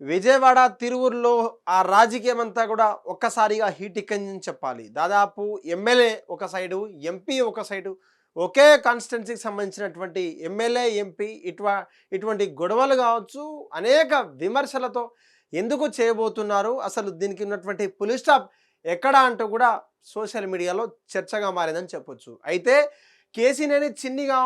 విజయవాడ తిరువురులో ఆ రాజకీయం అంతా కూడా ఒక్కసారిగా హీట్ ఎక్కిందని చెప్పాలి. దాదాపు ఎమ్మెల్యే ఒక సైడు ఎంపీ ఒక సైడు ఒకే కాన్స్టిట్యున్సీకి సంబంధించినటువంటి ఎమ్మెల్యే ఎంపీ ఇటువ ఇటువంటి గొడవలు కావచ్చు అనేక విమర్శలతో ఎందుకు చేయబోతున్నారు అసలు దీనికి ఉన్నటువంటి పులి స్టాప్ ఎక్కడ అంటూ కూడా సోషల్ మీడియాలో చర్చగా మారిందని చెప్పొచ్చు. అయితే కేసీనేని చిన్నిగా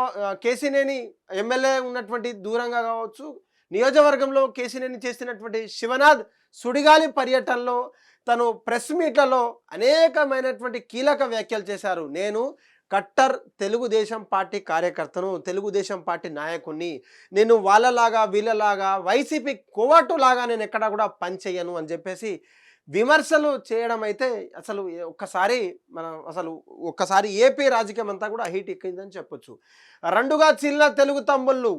కేసీనేని ఎమ్మెల్యే ఉన్నటువంటి దూరంగా కావచ్చు నియోజకవర్గంలో కేసీనేని చేసినటువంటి శివనాథ్ సుడిగాలి పర్యటనలో తను ప్రెస్ మీట్లలో అనేకమైనటువంటి కీలక వ్యాఖ్యలు చేశారు. నేను కట్టర్ తెలుగుదేశం పార్టీ కార్యకర్తను తెలుగుదేశం పార్టీ నాయకుణ్ణి నేను వాళ్ళలాగా వీళ్ళలాగా వైసీపీ కోవట్టులాగా నేను ఎక్కడా కూడా పనిచేయను అని చెప్పేసి విమర్శలు చేయడం అయితే అసలు ఒక్కసారి మనం అసలు ఒక్కసారి ఏపీ రాజకీయం అంతా కూడా హీట్ ఎక్కిందని చెప్పొచ్చు. రెండుగా చిన్న తెలుగు తమ్ముళ్ళు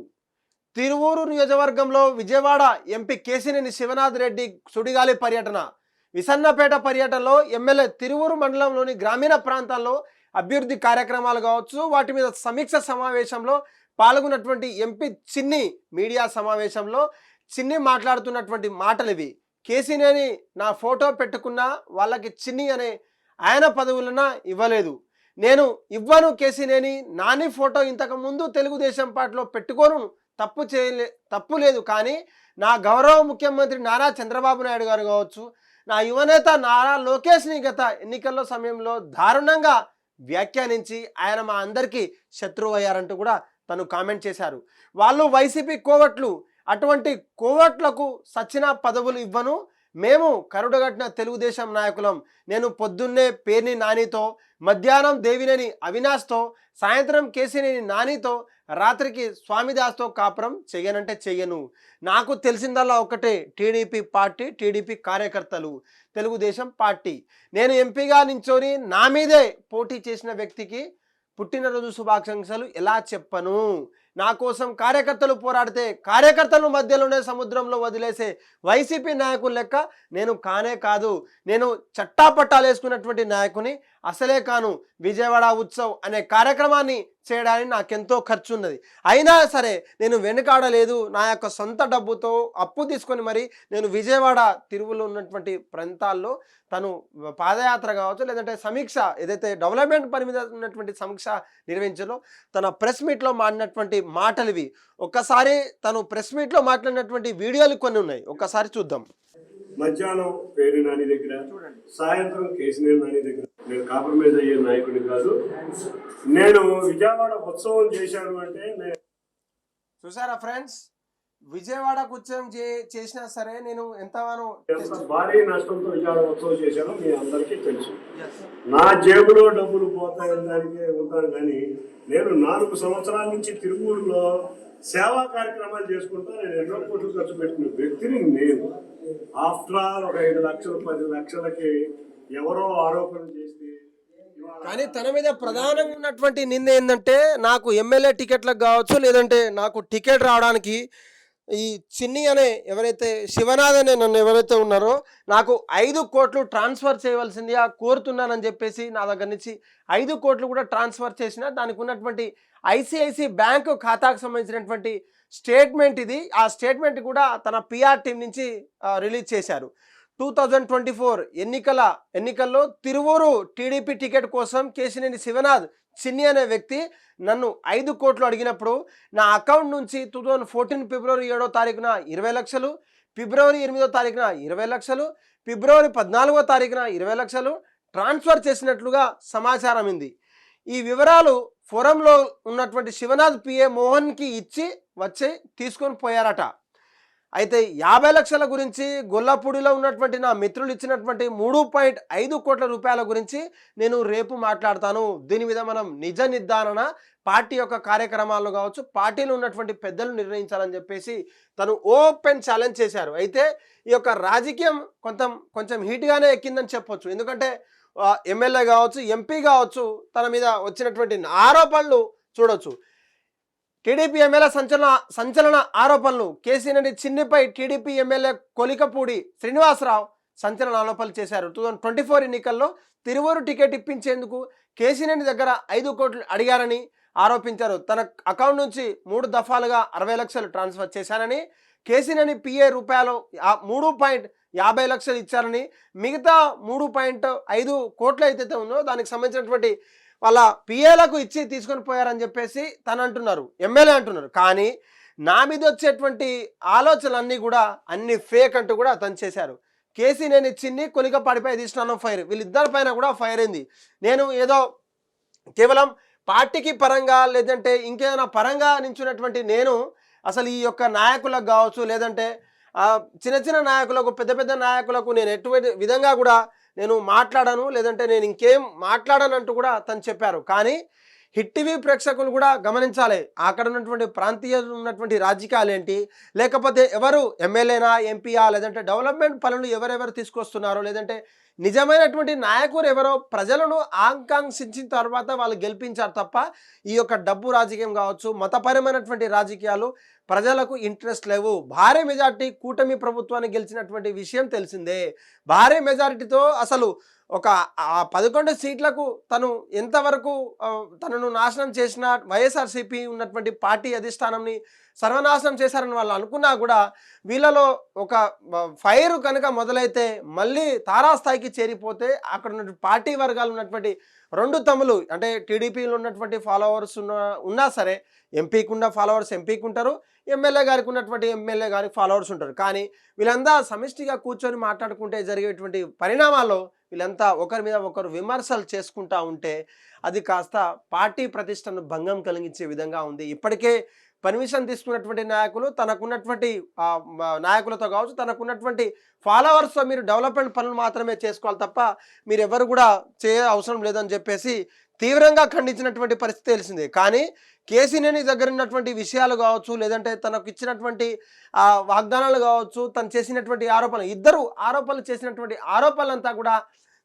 తిరువూరు నియోజకవర్గంలో విజయవాడ ఎంపీ కేసినేని శివనాథ్ రెడ్డి సుడిగాలి పర్యటన. విసన్నపేట పర్యటనలో ఎమ్మెల్యే తిరువూరు మండలంలోని గ్రామీణ ప్రాంతాల్లో అభివృద్ధి కార్యక్రమాలు కావచ్చు వాటి మీద సమీక్ష సమావేశంలో పాల్గొన్నటువంటి ఎంపీ చిన్ని మీడియా సమావేశంలో చిన్ని మాట్లాడుతున్నటువంటి మాటలు ఇవి. కేసీనేని నా ఫోటో పెట్టుకున్నా వాళ్ళకి చిన్ని అనే ఆయన పదవులన ఇవ్వలేదు. నేను ఇవ్వను కేసీనేని నాని ఫోటో ఇంతకు ముందు తెలుగుదేశం పార్టీలో పెట్టుకోను తప్పు చేయలే తప్పు లేదు. కానీ నా గౌరవ ముఖ్యమంత్రి నారా చంద్రబాబు నాయుడు గారు కావచ్చు నా యువనేత నారా లోకేష్ని గత ఎన్నికల్లో సమయంలో దారుణంగా వ్యాఖ్యానించి ఆయన మా అందరికీ శత్రువు అయ్యారంటూ కూడా తను కామెంట్ చేశారు. వాళ్ళు వైసీపీ కోవట్లు అటువంటి కోవట్లకు సచిన పదవులు ఇవ్వను. మేము కరుడగట్టిన తెలుగుదేశం నాయకులం. నేను పొద్దున్నే పేర్ని నానితో మధ్యాహ్నం దేవినేని అవినాష్తో సాయంత్రం కేసినేని నానితో రాత్రికి స్వామిదాస్తో కాపురం చెయ్యనంటే చెయ్యను. నాకు తెలిసిందల్లా ఒకటే టీడీపీ పార్టీ టీడీపీ కార్యకర్తలు తెలుగుదేశం పార్టీ. నేను ఎంపీగా నించోని నా మీదే పోటీ చేసిన వ్యక్తికి పుట్టినరోజు శుభాకాంక్షలు ఎలా చెప్పను? నా కోసం కార్యకర్తలు పోరాడితే కార్యకర్తలు మధ్యలోనే సముద్రంలో వదిలేసే వైసీపీ నాయకులు లెక్క నేను కానే కాదు. నేను చట్టాపట్టాలు వేసుకున్నటువంటి నాయకుని అసలే కాను. విజయవాడ ఉత్సవ్ అనే కార్యక్రమాన్ని చేయడానికి నాకెంతో ఖర్చు ఉన్నది అయినా సరే నేను వెనుకాడలేదు. నా యొక్క సొంత డబ్బుతో అప్పు తీసుకొని మరి నేను విజయవాడ తిరువులో ఉన్నటువంటి ప్రాంతాల్లో తను పాదయాత్ర కావచ్చు లేదంటే సమీక్ష ఏదైతే డెవలప్మెంట్ పని మీద ఉన్నటువంటి సమీక్ష నిర్వహించలో తన ప్రెస్ మీట్లో మాడినటువంటి మాటలు ఇవి ఒక్కసారి తను ప్రెస్ మీట్లో మాట్లాడినటువంటి వీడియోలు కొన్ని ఉన్నాయి. ఒక్కసారి చూద్దాం. మధ్యాహ్నం పేరు నాని దగ్గర సాయంత్రం కేసినేని నాని దగ్గర. నేను కాంప్రమైజ్ అయ్యే నాయకుడిని కాదు. నేను విజయవాడ ఉత్సవం చేశాను అంటే నేను చూసారా ఫ్రెండ్స్? విజయవాడకు ఉత్సవం చే చేసినా సరే నేను ఎంతగానో ఎంత భారీ నష్టంతో విజయవాడ ఉత్సవం చేశానో మీ అందరికీ తెలుసు. నా జేబులో డబ్బులు పోతాయని దానికే ఉంటాను కానీ నేను నాలుగు సంవత్సరాల నుంచి తిరుమూరులో సేవా కార్యక్రమాలు చేసుకుంటా నేను ఎన్నో కోట్లు ఖర్చు పెట్టిన వ్యక్తిని నేను. ఆఫ్టర్ ఆల్ ఒక ఐదు లక్షలు పది లక్షలకి ఎవరో ఆరోపణ చేస్తే కానీ తన మీద ప్రధానంగా ఉన్నటువంటి నింద ఏంటంటే నాకు ఎమ్మెల్యే టికెట్లకు కావచ్చు లేదంటే నాకు టికెట్ రావడానికి ఈ చిన్ని అనే ఎవరైతే శివనాథ్ అనే నన్ను ఎవరైతే ఉన్నారో నాకు ఐదు కోట్లు ట్రాన్స్ఫర్ చేయవలసిందిగా కోరుతున్నానని చెప్పేసి నా దగ్గర నుంచి ఐదు కోట్లు కూడా ట్రాన్స్ఫర్ చేసిన దానికి ఉన్నటువంటి ఐసిఐసి బ్యాంకు ఖాతాకు సంబంధించినటువంటి స్టేట్మెంట్ ఇది. ఆ స్టేట్మెంట్ కూడా తన పిఆర్ టీం నుంచి రిలీజ్ చేశారు. టూ థౌజండ్ ట్వంటీ ఫోర్ ఎన్నికల ఎన్నికల్లో తిరువూరు టీడీపీ టికెట్ కోసం కేశినేని శివనాథ్ చిన్ని అనే వ్యక్తి నన్ను ఐదు కోట్లు అడిగినప్పుడు నా అకౌంట్ నుంచి టూ థౌజండ్ ఫోర్టీన్ ఫిబ్రవరి ఏడో తారీఖున ఇరవై లక్షలు ఫిబ్రవరి ఎనిమిదో తారీఖున ఇరవై లక్షలు ఫిబ్రవరి పద్నాలుగో తారీఖున ఇరవై లక్షలు ట్రాన్స్ఫర్ చేసినట్లుగా సమాచారం ఇంది ఈ వివరాలు ఫోరంలో ఉన్నటువంటి శివనాథ్ పిఏ మోహన్కి ఇచ్చి వచ్చి తీసుకొని పోయారట. అయితే యాభై లక్షల గురించి గొల్లపూడిలో ఉన్నటువంటి నా మిత్రులు ఇచ్చినటువంటి మూడు పాయింట్ ఐదు కోట్ల రూపాయల గురించి నేను రేపు మాట్లాడతాను. దీని మీద మనం నిజ నిర్ధారణ పార్టీ యొక్క కార్యక్రమాల్లో కావచ్చు పార్టీలో ఉన్నటువంటి పెద్దలు నిర్ణయించాలని చెప్పేసి తను ఓపెన్ ఛాలెంజ్ చేశారు. అయితే ఈ యొక్క రాజకీయం కొంత కొంచెం హీట్గానే ఎక్కిందని చెప్పొచ్చు. ఎందుకంటే ఎమ్మెల్యే కావచ్చు ఎంపీ కావచ్చు తన మీద వచ్చినటువంటి ఆరోపణలు చూడొచ్చు. టీడీపీ ఎమ్మెల్యే సంచలన సంచలన ఆరోపణలు. కేసీనని చిన్నిపై టీడీపీ ఎమ్మెల్యే కొలికపూడి శ్రీనివాసరావు సంచలన ఆరోపణలు చేశారు. టూ థౌజండ్ ట్వంటీ ఫోర్ ఎన్నికల్లో తిరువూరు టికెట్ ఇప్పించేందుకు కేసీనేని దగ్గర ఐదు కోట్లు అడిగారని ఆరోపించారు. తన అకౌంట్ నుంచి మూడు దఫాలుగా అరవై లక్షలు ట్రాన్స్ఫర్ చేశానని కేసీనేని పిఏ రూపాయలు మూడు పాయింట్ యాభై లక్షలు ఇచ్చారని మిగతా మూడు పాయింట్ ఐదు కోట్లు అయితే ఉందో దానికి సంబంధించినటువంటి వాళ్ళ పిఏలకు ఇచ్చి తీసుకొని పోయారని చెప్పేసి తను అంటున్నారు ఎమ్మెల్యే అంటున్నారు. కానీ నా మీద వచ్చేటువంటి ఆలోచనలన్నీ కూడా అన్ని ఫేక్ అంటూ కూడా తను చేశారు. కేసీ నేను ఇచ్చింది కొలికపాడిపై తీసినాను ఫైర్. వీళ్ళిద్దరి పైన కూడా ఫైర్ అయింది. నేను ఏదో కేవలం పార్టీకి పరంగా లేదంటే ఇంకేదైనా పరంగా నించున్నటువంటి నేను అసలు ఈ యొక్క నాయకులకు కావచ్చు లేదంటే చిన్న చిన్న నాయకులకు పెద్ద పెద్ద నాయకులకు నేను ఎటువంటి విధంగా కూడా నేను మాట్లాడను లేదంటే నేను ఇంకేం మాట్లాడనంటూ కూడా తను చెప్పారు. కానీ హిట్ టీవీ ప్రేక్షకులు కూడా గమనించాలి. అక్కడ ఉన్నటువంటి ప్రాంతీయ ఉన్నటువంటి రాజకీయాలు ఏంటి? లేకపోతే ఎవరు ఎమ్మెల్యేనా ఎంపీయా లేదంటే డెవలప్మెంట్ పనులు ఎవరెవరు తీసుకొస్తున్నారో? లేదంటే నిజమైనటువంటి నాయకులు ఎవరో ప్రజలను ఆకాంక్షించిన తర్వాత వాళ్ళు గెలిపించారు తప్ప ఈ యొక్క డబ్బు రాజకీయం కావచ్చు మతపరమైనటువంటి రాజకీయాలు ప్రజలకు ఇంట్రెస్ట్ లేవు. భారీ మెజార్టీ కూటమి ప్రభుత్వాన్ని గెలిచినటువంటి విషయం తెలిసిందే. భారీ మెజారిటీతో అసలు ఒక పదకొండు సీట్లకు తను ఎంతవరకు తనను నాశనం చేసిన వైఎస్ఆర్సీపీ ఉన్నటువంటి పార్టీ అధిష్టానంని సర్వనాశనం చేశారని వాళ్ళు అనుకున్నా కూడా వీళ్ళలో ఒక ఫైర్ కనుక మొదలైతే మళ్ళీ తారాస్థాయికి చేరిపోతే అక్కడ ఉన్న పార్టీ వర్గాలు ఉన్నటువంటి రెండు తమ్ములు అంటే టీడీపీలో ఉన్నటువంటి ఫాలోవర్స్ ఉన్న ఉన్నా సరే ఎంపీకి ఉన్న ఫాలోవర్స్ ఎంపీకి ఉంటారు ఎమ్మెల్యే గారికి ఉన్నటువంటి ఎమ్మెల్యే గారికి ఫాలోవర్స్ ఉంటారు. కానీ వీళ్ళంతా సమిష్టిగా కూర్చొని మాట్లాడుకుంటే జరిగేటువంటి పరిణామాల్లో వీళ్ళంతా ఒకరి మీద ఒకరు విమర్శలు చేసుకుంటూ ఉంటే అది కాస్త పార్టీ ప్రతిష్టను భంగం కలిగించే విధంగా ఉంది. ఇప్పటికే పర్మిషన్ తీసుకున్నటువంటి నాయకులు తనకున్నటువంటి నాయకులతో కావచ్చు తనకున్నటువంటి ఫాలోవర్స్తో మీరు డెవలప్మెంట్ పనులు మాత్రమే చేసుకోవాలి తప్ప మీరు ఎవరు కూడా చేయ అవసరం లేదని చెప్పేసి తీవ్రంగా ఖండించినటువంటి పరిస్థితి తెలిసిందే. కానీ కేసీనేని దగ్గర ఉన్నటువంటి విషయాలు కావచ్చు లేదంటే తనకు ఇచ్చినటువంటి వాగ్దానాలు కావచ్చు తను చేసినటువంటి ఆరోపణలు ఇద్దరు ఆరోపణలు చేసినటువంటి ఆరోపణలంతా కూడా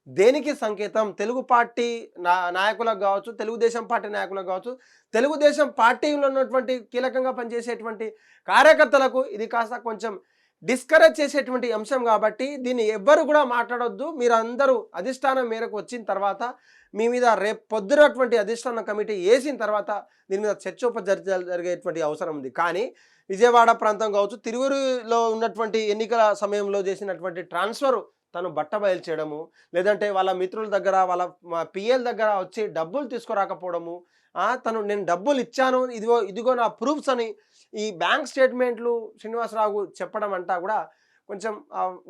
దేనికి సంకేతం? తెలుగు పార్టీ నా నాయకులకు కావచ్చు తెలుగుదేశం పార్టీ నాయకులకు కావచ్చు తెలుగుదేశం పార్టీలో ఉన్నటువంటి కీలకంగా పనిచేసేటువంటి కార్యకర్తలకు ఇది కాస్త కొంచెం డిస్కరేజ్ చేసేటువంటి అంశం కాబట్టి దీన్ని ఎవ్వరు కూడా మాట్లాడొద్దు. మీరందరూ అధిష్టానం మేరకు వచ్చిన తర్వాత మీ మీద రేపు పొద్దునటువంటి అధిష్టాన కమిటీ వేసిన తర్వాత దీని మీద చర్చోప జరిగేటువంటి అవసరం ఉంది. కానీ విజయవాడ ప్రాంతం కావచ్చు తిరువురులో ఉన్నటువంటి ఎన్నికల సమయంలో చేసినటువంటి ట్రాన్స్ఫర్ తను బట్ట బయలు చేయడము లేదంటే వాళ్ళ మిత్రుల దగ్గర వాళ్ళ పిఎల్ దగ్గర వచ్చి డబ్బులు తీసుకురాకపోవడము తను నేను డబ్బులు ఇచ్చాను ఇదిగో ఇదిగో నా ప్రూఫ్స్ అని ఈ బ్యాంక్ స్టేట్మెంట్లు శ్రీనివాసరావు చెప్పడం అంటా కూడా కొంచెం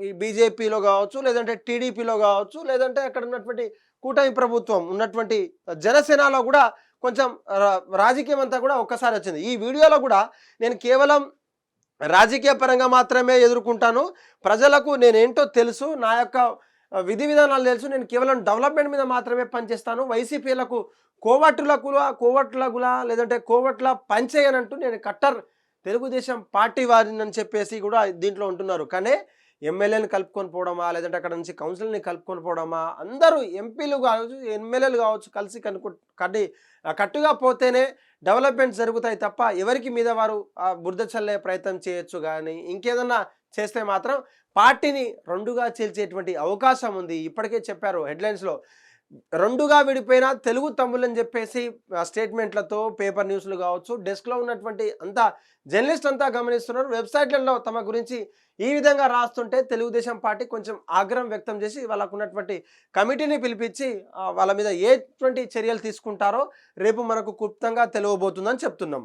ఈ బీజేపీలో కావచ్చు లేదంటే టీడీపీలో కావచ్చు లేదంటే అక్కడ ఉన్నటువంటి కూటమి ప్రభుత్వం ఉన్నటువంటి జనసేనలో కూడా కొంచెం రా- రాజకీయం అంతా కూడా ఒక్కసారి వచ్చింది. ఈ వీడియోలో కూడా నేను కేవలం రాజకీయ పరంగా మాత్రమే ఎదుర్కొంటాను. ప్రజలకు నేనేంటో తెలుసు. నా యొక్క విధి విధానాలు తెలుసు. నేను కేవలం డెవలప్మెంట్ మీద మాత్రమే పనిచేస్తాను. వైసీపీలకు కోవట్లకు కోవట్లగులా లేదంటే కోవట్ల పనిచేయనంటూ నేను కట్టర్ తెలుగుదేశం పార్టీ వారిని అని చెప్పేసి కూడా దీంట్లో ఉంటున్నారు. కానీ ఎమ్మెల్యేని కలుపుకొని పోవడమా లేదంటే అక్కడ నుంచి కౌన్సిల్ని కలుపుకొని పోవడమా అందరూ ఎంపీలు కావచ్చు ఎమ్మెల్యేలు కావచ్చు కలిసి కనుక్కు కట్టి కట్టుగా పోతేనే డెవలప్మెంట్ జరుగుతాయి తప్ప ఎవరికి మీద వారు బురద చల్లే ప్రయత్నం చేయొచ్చు. కానీ ఇంకేదన్నా చేస్తే మాత్రం పార్టీని రెండుగా చీల్చేటువంటి అవకాశం ఉంది. ఇప్పటికే చెప్పారు హెడ్లైన్స్లో. రెండుగా విడిపోయిన తెలుగు తమ్ముళ్ళని చెప్పేసి స్టేట్మెంట్లతో పేపర్ న్యూస్లు కావచ్చు డెస్క్లో ఉన్నటువంటి అంతా జర్నలిస్ట్ అంతా గమనిస్తున్నారు. వెబ్సైట్లలో తమ గురించి ఈ విధంగా రాస్తుంటే తెలుగుదేశం పార్టీ కొంచెం ఆగ్రహం వ్యక్తం చేసి వాళ్ళకు ఉన్నటువంటి కమిటీని పిలిపించి వాళ్ళ మీద ఎటువంటి చర్యలు తీసుకుంటారో రేపు మనకు క్లుప్తంగా తెలియబోతుందని చెప్తున్నాం.